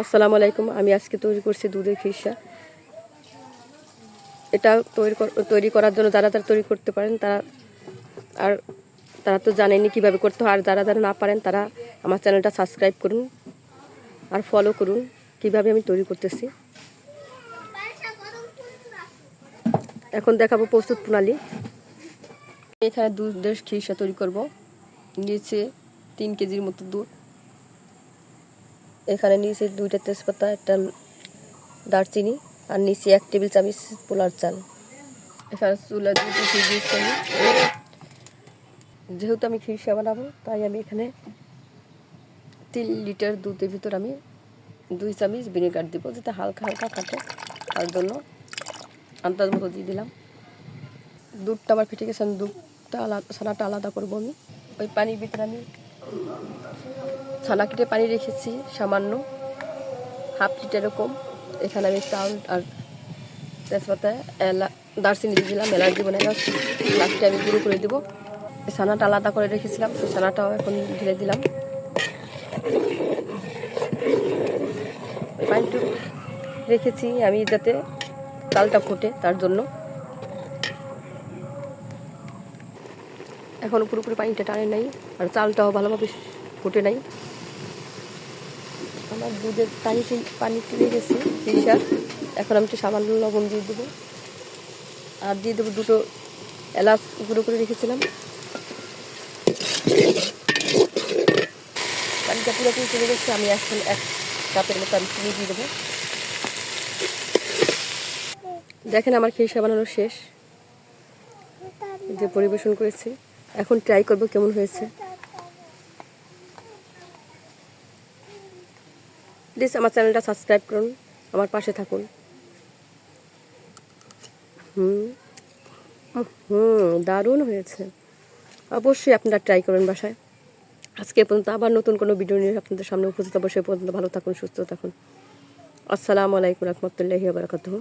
আসসালামু আলাইকুম, আমি আজকে তৈরি করছি দুধের খিরসা। এটা তৈরি তৈরি করার জন্য যারা তারা তৈরি করতে পারেন, তারা আর তারা তো জানেনি কীভাবে করতে হয়। আর যারা যারা না পারেন, তারা আমার চ্যানেলটা সাবস্ক্রাইব করুন আর ফলো করুন কীভাবে আমি তৈরি করতেছি। এখন দেখাবো প্রস্তুত প্রণালী। এখানে দুধের খিরসা তৈরি করব। নিচে তিন কেজির মতো দুধ। এখানে নিচে দুইটা তেজপাতা, একটা দারচিনি, আর নিচে এক টেবিল চামচ পোলার চাল। এখানে চুলা দুটো দিয়েছি যেহেতু আমি খিরসা বানাবো, তাই আমি এখানে তিন লিটার দুধের ভিতর আমি দুই চামচ ভিনেগার দিব, যাতে হালকা হালকা কাটে তার জন্য আন্দাজ মতো দিয়ে দিলাম। দুধটা আমার ফেটে গেছে, দুধটা আলাদা ছানাটা আলাদা করব আমি। ওই পানির ভিতরে আমি ছানা কেটে পানি রেখেছি, সামান্য। হাফ লিটার এরকম এখানে আমি চাল আর তেজপাতা, এলা দারচিনি দিয়ে দিলাম, এলাচ দিব না লাস্টে আমি গুঁড়ো করে দেবো। ছানাটা আলাদা করে রেখেছিলাম সেই ছানাটাও এখন ঢেলে দিলাম। পানিটু রেখেছি আমি যাতে চালটা ফোটে তার জন্য। এখনও পুরোপুরি পানিটা টানে নাই, আর চালটাও ভালোভাবে ফুটে নাই। আমার দুধের পানি পানি তুলে গেছে তিরিশার এখন আমি একটু সামান্য লবণ দিয়ে দেবো। আর দিয়ে দেবো দুটো এলাচ গুঁড়ো করে রেখেছিলাম। পানিটা পুরোপুরি চলে গেছে, আমি এখন এক কাপের মতো আমি চিনি দিয়ে দেবো। দেখেন আমার খেসা বানানো শেষ। যে পরিবেশন করেছি। এখন ট্রাই করব কেমন হয়েছে। প্লিজ আমার চ্যানেলটা সাবস্ক্রাইব করুন, আমার পাশে থাকুন। হুম হুম, দারুণ হয়েছে। অবশ্যই আপনারা ট্রাই করবেন বাসায়। আজকে পর্যন্ত আবার নতুন কোনো ভিডিও নিয়ে আপনাদের সামনে উপস্থিত অবশ্যই পর্যন্ত ভালো থাকুন, সুস্থ থাকুন। আসসালামু আলাইকুম রহমতুল্লাহি বারকাতুহ।